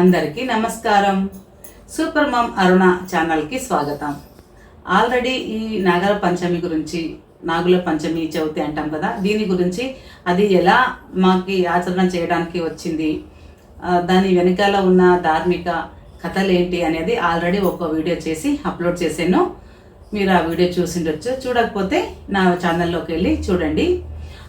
అందరికీ నమస్కారం. సూపర్ మమ్ అరుణ ఛానల్కి స్వాగతం. ఆల్రెడీ ఈ నాగర పంచమి గురించి నాగుల పంచమి చవితి అంటాం కదా దీని గురించి అది ఎలా మాకి ఆచరణ చేయడానికి వచ్చింది దాని వెనకాల ఉన్న ధార్మిక కథలు ఏంటి అనేది ఆల్రెడీ ఒక వీడియో చేసి అప్లోడ్ చేశాను. మీరు ఆ వీడియో చూసిండొచ్చు చూడకపోతే నా ఛానల్లోకి వెళ్ళి చూడండి.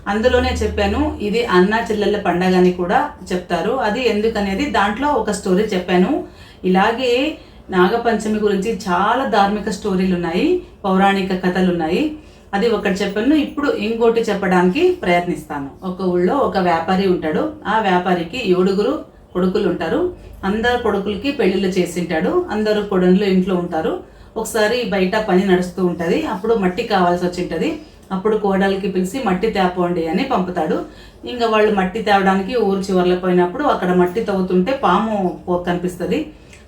అందులోనే చెప్పాను ఇది అన్న చెల్లెళ్ళ పండగ అని కూడా చెప్తారు. అది ఎందుకనేది దాంట్లో ఒక స్టోరీ చెప్పాను. ఇలాగే నాగపంచమి గురించి చాలా ధార్మిక స్టోరీలు ఉన్నాయి పౌరాణిక కథలు ఉన్నాయి అది ఒకటి చెప్పాను ఇప్పుడు ఇంకోటి చెప్పడానికి ప్రయత్నిస్తాను. ఒక ఊళ్ళో ఒక వ్యాపారి ఉంటాడు. ఆ వ్యాపారికి ఏడుగురు కొడుకులు ఉంటారు. అందరు కొడుకులకి పెళ్ళిళ్ళు చేసింటాడు. అందరు కొడుకులు ఇంట్లో ఉంటారు. ఒకసారి బయట పని నడుస్తూ ఉంటుంది. అప్పుడు మట్టి కావాల్సి వచ్చింటది. అప్పుడు కోడలికి పిలిచి మట్టి తేపండి అని పంపుతాడు. ఇంకా వాళ్ళు మట్టి తేవడానికి ఊరు చివరిలో పోయినప్పుడు అక్కడ మట్టి తవ్వుతుంటే పాము కనిపిస్తుంది.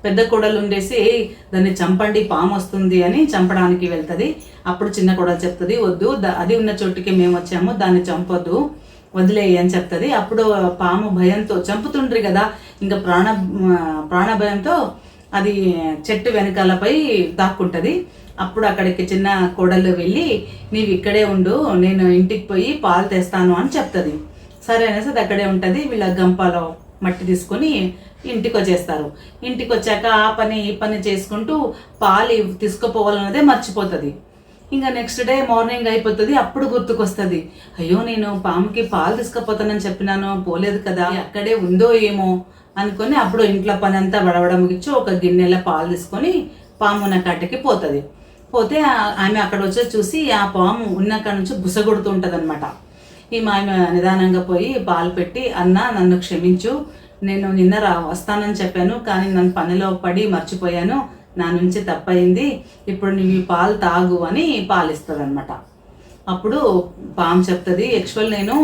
పెద్ద కోడలు ఉండేసి దాన్ని చంపండి పాము వస్తుంది అని చంపడానికి వెళ్తుంది. అప్పుడు చిన్న కోడలు చెప్తుంది వద్దు అది ఉన్న చోటుకి మేము వచ్చాము దాన్ని చంపొద్దు వదిలేయి అని చెప్తుంది. అప్పుడు పాము భయంతో చంపుతుండ్రి కదా ఇంకా ప్రాణ ప్రాణ భయంతో అది చెట్టు వెనకాలపై దాక్కుంటుంది. అప్పుడు అక్కడికి చిన్న కోడలు వెళ్ళి నీవు ఇక్కడే ఉండు నేను ఇంటికి పోయి పాలు తెస్తాను అని చెప్తుంది. సరే అనేసి అది అక్కడే ఉంటుంది. వీళ్ళ గంపలో మట్టి తీసుకొని ఇంటికి వచ్చేస్తారు ఇంటికి వచ్చాక ఆ పని ఈ పని చేసుకుంటూ పాలు తీసుకుపోవాలన్నదే మర్చిపోతుంది. ఇంకా నెక్స్ట్ డే మార్నింగ్ అయిపోతుంది. అప్పుడు గుర్తుకొస్తుంది. అయ్యో నేను పాముకి పాలు తీసుకుపోతానని చెప్పినాను పోలేదు కదా అక్కడే ఉందో ఏమో అనుకొని అప్పుడు ఇంట్లో పని అంతా వడవడ ముగిచ్చి ఒక గిన్నెల పాలు తీసుకొని పాము కట్టకి పోతుంది. పోతే ఆమె అక్కడ వచ్చి చూసి ఆ పాము ఉన్న కాడ నుంచి బుసగొడుతుంటుంది ఉంటుంది ఈమె ఆమె నిదానంగా పోయి పాలు పెట్టి అన్న నన్ను క్షమించు. నేను నిన్న రా వస్తానని చెప్పాను కానీ నన్ను పనిలో పడి మర్చిపోయాను. నా నుంచి తప్పయింది ఇప్పుడు నువ్వు ఈ పాలు తాగు అని పాలు ఇస్తుంది అప్పుడు పాము చెప్తుంది యాక్చువల్ నేను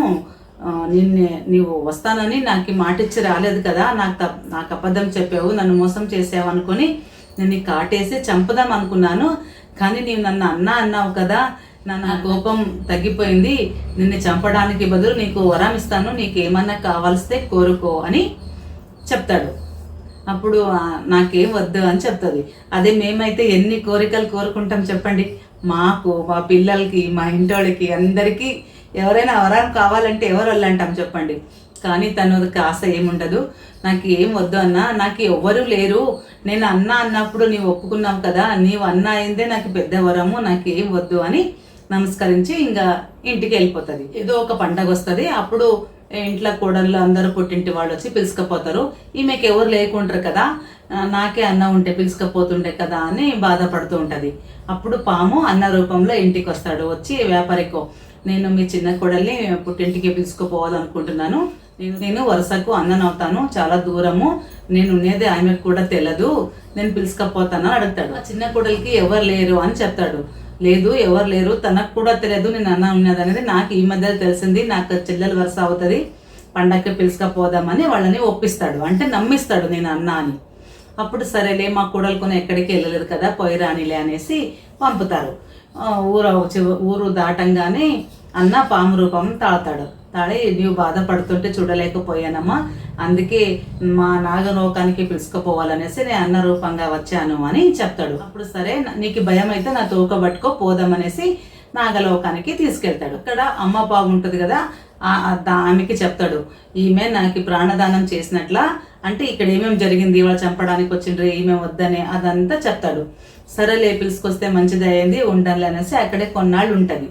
నిన్నే నీవు వస్తానని నాకు ఈ మాట ఇచ్చి రాలేదు కదా. నాకు తప్ నాకు అబద్ధం చెప్పావు నన్ను మోసం చేసావు అనుకొని నేను కాటేసి చంపుదాం అనుకున్నాను. కానీ నీవు నన్ను అన్న అన్నావు కదా నా నా కోపం తగ్గిపోయింది నిన్ను చంపడానికి బదులు నీకు వరం ఇస్తాను నీకు ఏమన్నా కావాల్స్తే కోరుకో అని చెప్తాడు. అప్పుడు నాకేం వద్దు అని చెప్తుంది. అదే మేమైతే ఎన్ని కోరికలు కోరుకుంటాం చెప్పండి. మాకు మా పిల్లలకి మా ఇంటోళ్ళకి అందరికీ ఎవరైనా వరం కావాలంటే ఎవరు వెళ్ళంటాం చెప్పండి. కానీ తనకి ఆశ ఏముండదు. నాకు ఏం వద్దు అన్న నాకు ఎవ్వరు లేరు. నేను అన్న అన్నప్పుడు నీవు ఒప్పుకున్నావు కదా నీవు అన్న అయిందే నాకు పెద్ద వరము నాకు ఏం వద్దు అని నమస్కరించి ఇంకా ఇంటికి వెళ్ళిపోతుంది. ఏదో ఒక పండగ వస్తుంది. అప్పుడు ఇంట్లో కోడళ్ళు అందరూ పుట్టింటి వాళ్ళు వచ్చి పిలుచుకపోతారు. ఈమెకి ఎవరు లేకుంటారు కదా నాకే అన్న ఉంటే పిలుచుకపోతుండే కదా అని బాధపడుతూ ఉంటుంది. అప్పుడు పాము అన్న రూపంలో ఇంటికి వస్తాడు. వచ్చి వ్యాపారికో నేను మీ చిన్న కోడల్ని పుట్టింటికి పిలుచుకుపోవాలనుకుంటున్నాను. నేను నేను వరుసకు అన్ననవుతాను చాలా దూరము. నేను ఉండేది ఆమెకు కూడా తెలియదు నేను పిలుచుకపోతాను అని అడుగుతాడు. ఆ చిన్న కోడలికి ఎవరు లేరు అని చెప్తాడు. లేదు ఎవరు లేరు తనకు కూడా తెలియదు నేను అన్న ఉన్నది అనేది నాకు ఈ మధ్య తెలిసింది. నాకు చెల్లెలు వరుస అవుతుంది. పండగకి పిలుచుకపోదామని వాళ్ళని ఒప్పిస్తాడు. అంటే నమ్మిస్తాడు నేను అన్న అని. అప్పుడు సరేలే మా కూడలు కొని ఎక్కడికి వెళ్ళలేదు కదా పోయి రానిలే అనేసి పంపుతారు. ఊరు ఊరు దాటంగానే అన్న పాము రూపం తాళతాడు తాడే నీవు బాధపడుతుంటే చూడలేకపోయానమ్మా. అందుకే మా నాగలోకానికి పిలుచుకుపోవాలనేసి నేను అన్న రూపంగా వచ్చాను అని చెప్తాడు. అప్పుడు సరే నీకు భయం అయితే నా తోక పట్టుకో పోదామనేసి నాగలోకానికి తీసుకెళ్తాడు. అక్కడ అమ్మ బాగుంటుంది కదా ఆమెకి చెప్తాడు. ఈమె నాకు ప్రాణదానం చేసినట్ల అంటే ఇక్కడ ఏమేమి జరిగింది ఇవాళ చంపడానికి వచ్చిండ్రు ఈమె వద్దని అదంతా చెప్తాడు. సరేలే పిలుచుకొస్తే మంచిది అయింది ఉండాలి అనేసి అక్కడే కొన్నాళ్ళు ఉంటుంది.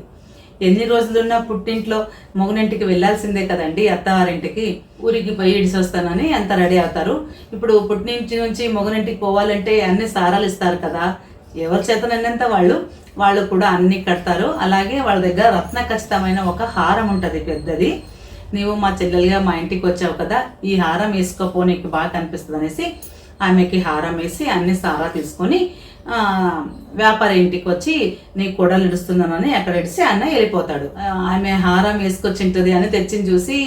ఎన్ని రోజులున్నా పుట్టింట్లో మొగనింటికి వెళ్ళాల్సిందే కదండి అత్తవారింటికి. ఊరికి పోయి ఇడిసి వస్తానని అంత రెడీ అవుతారు. ఇప్పుడు పుట్టినింటి నుంచి మొగనింటికి పోవాలంటే అన్ని సారాలు ఇస్తారు కదా. ఎవరి చేతనైనంత వాళ్ళు? వాళ్ళు కూడా అన్ని కడతారు. అలాగే వాళ్ళ దగ్గర రత్న ఖచ్చితమైన ఒక హారం ఉంటుంది పెద్దది. నీవు మా చెల్లెలుగా మా ఇంటికి వచ్చావు కదా ఈ హారం వేసుకోపో నీకు బాగా కనిపిస్తుంది అనేసి ఆమెకి హారం వేసి అన్ని సారా తీసుకొని వ్యాపారి ఇంటికి వచ్చి నీ కొడలు ఇడుస్తున్నానని అక్కడ ఇడిసి అన్న వెళ్ళిపోతాడు. ఆమె హారం వేసుకొచ్చింటది అని తెచ్చింది చూసి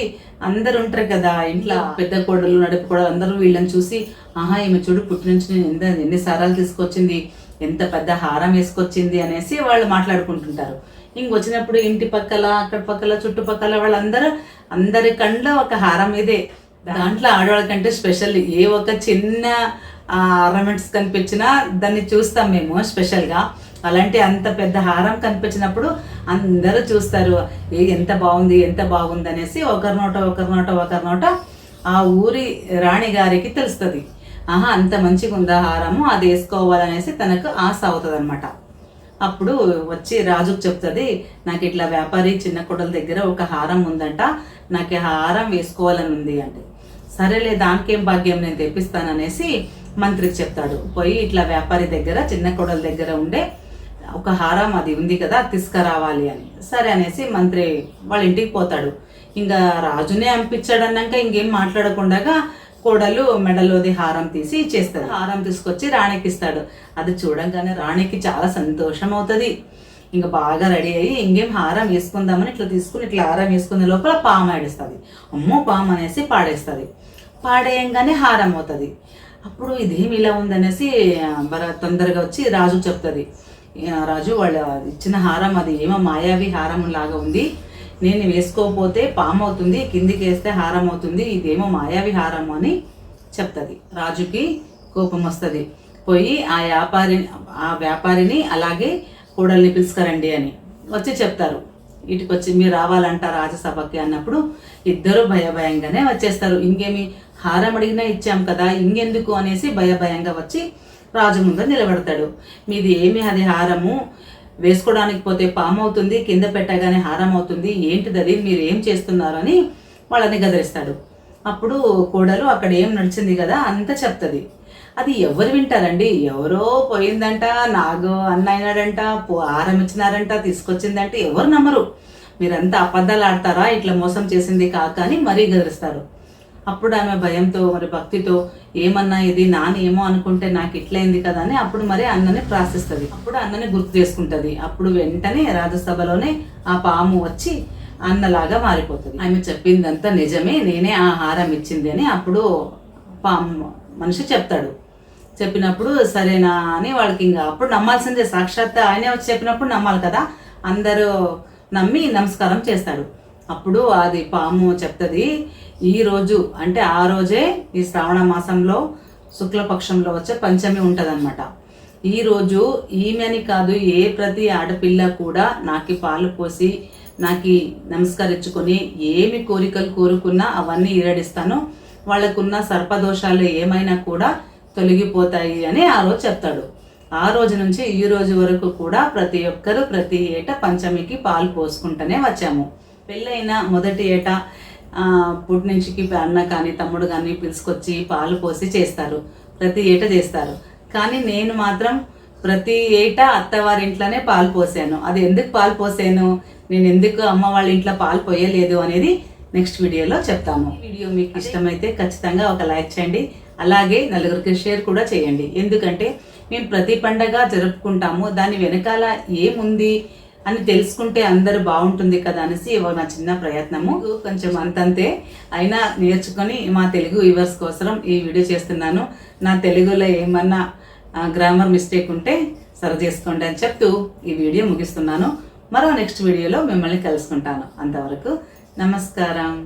అందరు ఉంటారు కదా ఇంట్లో పెద్ద కోడలు నడుపు కూడా అందరూ వీళ్ళని చూసి ఆహా ఈమె చూడు పుట్టి నుంచి నేను ఎంత ఎన్ని సారాలు తీసుకొచ్చింది ఎంత పెద్ద హారం వేసుకొచ్చింది అనేసి వాళ్ళు మాట్లాడుకుంటుంటారు. ఇంకొచ్చినప్పుడు ఇంటి పక్కల అక్కడ పక్కల చుట్టుపక్కల వాళ్ళందరూ అందరి కండ్లో ఒక హారం ఇదే దాంట్లో ఆడవాళ్ళ కంటే స్పెషల్ ఏ ఒక చిన్న ఆర్నమెంట్స్ కనిపించినా దాన్ని చూస్తాం మేము స్పెషల్గా అలాంటి అంత పెద్ద హారం కనిపించినప్పుడు అందరూ చూస్తారు ఏ ఎంత బాగుంది ఎంత బాగుంది అనేసి ఒకరి నోట ఒకరి నోట ఒకరి నోట ఆ ఊరి రాణి గారికి తెలుస్తుంది. ఆహా అంత మంచిగా ఉందా హారము అది వేసుకోవాలనేసి తనకు ఆశ అవుతుంది అనమాట అప్పుడు వచ్చి రాజుకు చెప్తుంది నాకు ఇట్లా వ్యాపారి చిన్న కొడల దగ్గర ఒక హారం ఉందంట నాకు హారం వేసుకోవాలని ఉంది అంటే. సరేలే దానికేం భాగ్యం నేను తెప్పిస్తాననేసి మంత్రికి చెప్తాడు పోయి ఇట్లా వ్యాపారి దగ్గర చిన్న కొడల దగ్గర ఉండే ఒక హారం అది ఉంది కదా తీసుకురావాలి అని. సరే అనేసి మంత్రి వాళ్ళ ఇంటికి పోతాడు. ఇంకా రాజునే అనిపించాడన్నాక ఇంకేం మాట్లాడకుండా కోడలు మెడలోది హారం తీసి ఇచ్చేస్తాడు హారం తీసుకొచ్చి రాణికి ఇస్తాడు. అది చూడంగానే రాణికి చాలా సంతోషం అవుతుంది ఇంకా బాగా రెడీ అయ్యి ఇంకేం హారం వేసుకుందామని ఇట్లా తీసుకుని ఇట్లా హారం వేసుకునే లోపల పాము ఆడిస్తుంది అమ్మో పాము అనేసి పాడేస్తుంది. పాడేయంగానే హారం అవుతుంది. అప్పుడు ఇదేమి ఇలా ఉందనేసి బర తొందరగా వచ్చి రాజు చెప్తుంది. రాజు వాళ్ళ ఇచ్చిన హారం అది ఏమో మాయావి హారం లాగా ఉంది. నేను వేసుకోకపోతే పాము అవుతుంది కిందికి వేస్తే హారం అవుతుంది ఇదేమో మాయావి హారం అని చెప్తుంది. రాజుకి కోపం వస్తుంది. పోయి ఆ వ్యాపారి ఆ వ్యాపారిని అలాగే కూడల్ని పిలుచుకరండి అని వచ్చి చెప్తారు. ఇటుకు వచ్చి మీరు రావాలంట రాజసభకి అన్నప్పుడు ఇద్దరు భయభయంగానే వచ్చేస్తారు. ఇంకేమి హారం అడిగినా ఇచ్చాం కదా ఇంకెందుకు అనేసి భయభయంగా వచ్చి రాజు ముందు నిలబడతాడు. మీది ఏమి అది హారము? వేసుకోవడానికి పోతే పాము అవుతుంది కింద పెట్టగానే హారం అవుతుంది ఏంటిది అది మీరు ఏం చేస్తున్నారు అని వాళ్ళని గదిలిస్తాడు. అప్పుడు కోడలు అక్కడ ఏం నడిచింది కదా అంతా చెప్తుంది. అది ఎవరు వింటారండి? ఎవరో పోయిందంట నాగో అన్న అయినాడంట పో- హారం ఇచ్చినారంట తీసుకొచ్చిందంటే ఎవరు నమ్మరు. మీరంతా అబద్ధాలు ఆడతారా? ఇట్లా మోసం చేసింది కాక అని మరీ గదిరిస్తారు అప్పుడు ఆమె భయంతో మరి భక్తితో ఏమన్నా ఇది నాన్న ఏమో అనుకుంటే నాకు ఇట్లయింది కదా అని అప్పుడు మరి అన్నని ప్రార్థిస్తుంది. అప్పుడు అన్నని గుర్తు చేసుకుంటుంది. అప్పుడు వెంటనే రాజసభలోనే ఆ పాము వచ్చి అన్నలాగా మారిపోతుంది. ఆమె చెప్పిందంతా నిజమే నేనే ఆహారం ఇచ్చింది అని అప్పుడు పాము మనిషి చెప్తాడు. చెప్పినప్పుడు సరేనా అని వాళ్ళకి ఇంకా అప్పుడు నమ్మాల్సిందే. సాక్షాత్ ఆయనే వచ్చి చెప్పినప్పుడు నమ్మాలి కదా. అందరూ నమ్మి నమస్కారం చేస్తారు. అప్పుడు అది పాము చెప్తుంది ఈ రోజు అంటే ఆ రోజే ఈ శ్రావణ మాసంలో శుక్లపక్షంలో వచ్చే పంచమి ఉంటుందన్నమాట. ఈ రోజు ఈమెని కాదు ఏ ప్రతి ఆడపిల్ల కూడా నాకు పాలు పోసి నాకు నమస్కరించుకొని ఏమి కోరికలు కోరుకున్నా అవన్నీ ఈరడిస్తాను. వాళ్ళకున్న సర్పదోషాలు ఏమైనా కూడా తొలగిపోతాయి అని ఆ రోజు చెప్తాడు. ఆ రోజు నుంచి ఈ రోజు వరకు కూడా ప్రతి ఒక్కరు ప్రతి ఏటా పంచమికి పాలు పోసుకుంటూనే వచ్చాము. పెళ్ళైన మొదటి ఏటా పుట్టినించికి అన్న కానీ తమ్ముడు కానీ పిలుచుకొచ్చి పాలు పోసి చేస్తారు. ప్రతి ఏటా చేస్తారు. కానీ నేను మాత్రం ప్రతి ఏటా అత్తవారి ఇంట్లోనే పాలు పోసాను. అది ఎందుకు పాలు పోసాను? నేను ఎందుకు అమ్మ వాళ్ళ ఇంట్లో పాలు పోయలేదు అనేది నెక్స్ట్ వీడియోలో చెప్తాము. వీడియో మీకు ఇష్టమైతే ఖచ్చితంగా ఒక లైక్ చేయండి. అలాగే నలుగురికి షేర్ కూడా చేయండి. ఎందుకంటే మేము ప్రతి పండగ జరుపుకుంటాము. దాని వెనకాల ఏముంది అని తెలుసుకుంటే అందరూ బాగుంటుంది కదా అనేసి ఇవాళ నా చిన్న ప్రయత్నము. కొంచెం అంతంతే అయినా నేర్చుకొని మా తెలుగు వ్యూవర్స్ కోసం ఈ వీడియో చేస్తున్నాను. నా తెలుగులో ఏమన్నా గ్రామర్ మిస్టేక్ ఉంటే సరి చేసుకోండి అని చెప్తూ ఈ వీడియో ముగిస్తున్నాను. మరో నెక్స్ట్ వీడియోలో మిమ్మల్ని కలుసుకుంటాను. అంతవరకు నమస్కారం.